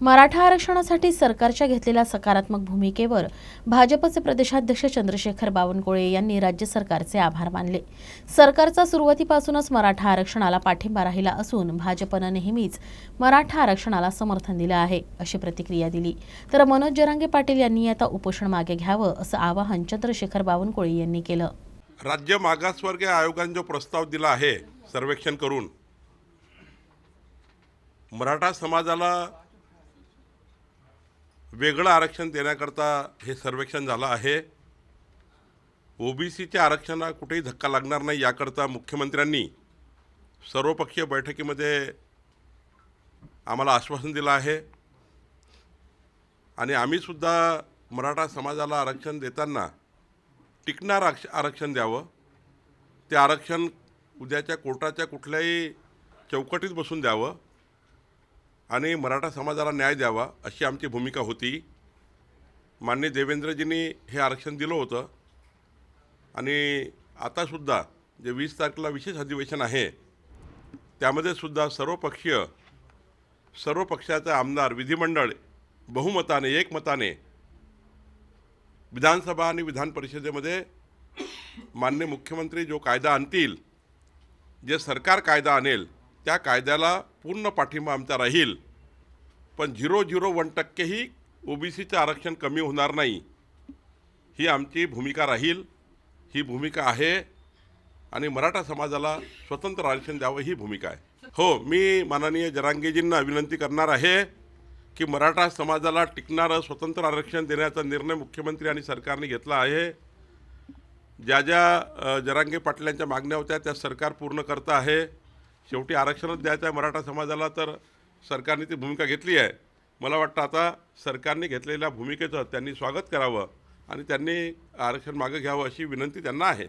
मराठा आरक्षणासाठी सरकारच्या घेतलेल्या सकारात्मक भूमिकेवर भाजपचे प्रदेशाध्यक्ष चंद्रशेखर बावनकुळे यांनी राज्य सरकारचे आभार मानले. सरकारचा सुरुवातीपासूनच मराठा आरक्षणाला पाठिंबा राहिला असून भाजपनं नेहमीच मराठा आरक्षणाला समर्थन दिलं आहे अशी प्रतिक्रिया दिली. तर मनोज जरांगे पाटील यांनी आता उपोषण मागे घ्यावं असं आवाहन चंद्रशेखर बावनकुळे यांनी केलं. राज्य मागासवर्गीय आयोगाने जो प्रस्ताव दिला आहे सर्वेक्षण करून मराठा समाजाला वेगळं आरक्षण देण्याकरता हे सर्वेक्षण झालं आहे. ओबीसीच्या आरक्षणाला कुठेही धक्का लागणार नाही याकरता मुख्यमंत्र्यांनी सर्वपक्षीय बैठकीमध्ये आम्हाला आश्वासन दिलं आहे. आणि आम्हीसुद्धा मराठा समाजाला आरक्षण देताना टिकणार आरक्ष आरक्षण द्यावं. ते आरक्षण उद्याच्या कोर्टाच्या कुठल्याही चौकटीत बसून द्यावं. आणि मराठा समाजाला न्याय द्यावा अशी आमची भूमिका होती. मान्य देवेंद्रजींनी हे आरक्षण दिलं होतं. आणि आतासुद्धा जे वीस तारखेला विशेष अधिवेशन आहे त्यामध्ये सुद्धा सर्वपक्षीय सर्व पक्षाचे आमदार विधिमंडळ बहुमताने एकमताने विधानसभा आणि विधान परिषदेमध्ये मान्य मुख्यमंत्री जो कायदा आणतील जे सरकार कायदा आणेल त्या कायद्याला पूर्ण पाठिंबा आमचा राहील. पण झिरो झिरो वन टक्केही ओबीसीचं आरक्षण कमी होणार नाही. ही आमची भूमिका राहील ही भूमिका आहे आणि मराठा समाजाला स्वतंत्र आरक्षण द्यावं ही भूमिका आहे. हो मी माननीय जरांगेजींना विनंती करणार आहे की मराठा समाजाला टिकणारं स्वतंत्र आरक्षण देण्याचा निर्णय मुख्यमंत्री आणि सरकारने घेतला आहे. ज्या ज्या जरांगे पाटलांच्या मागण्या होत्या त्या सरकार पूर्ण करतं आहे. शेवटी आरक्षणच द्यायचं आहे मराठा समाजाला तर सरकारने ती भूमिका घेतली आहे. मला वाटतं आता सरकारने घेतलेल्या भूमिकेचं त्यांनी स्वागत करावं आणि त्यांनी आरक्षण मागं घ्यावं अशी विनंती त्यांना आहे.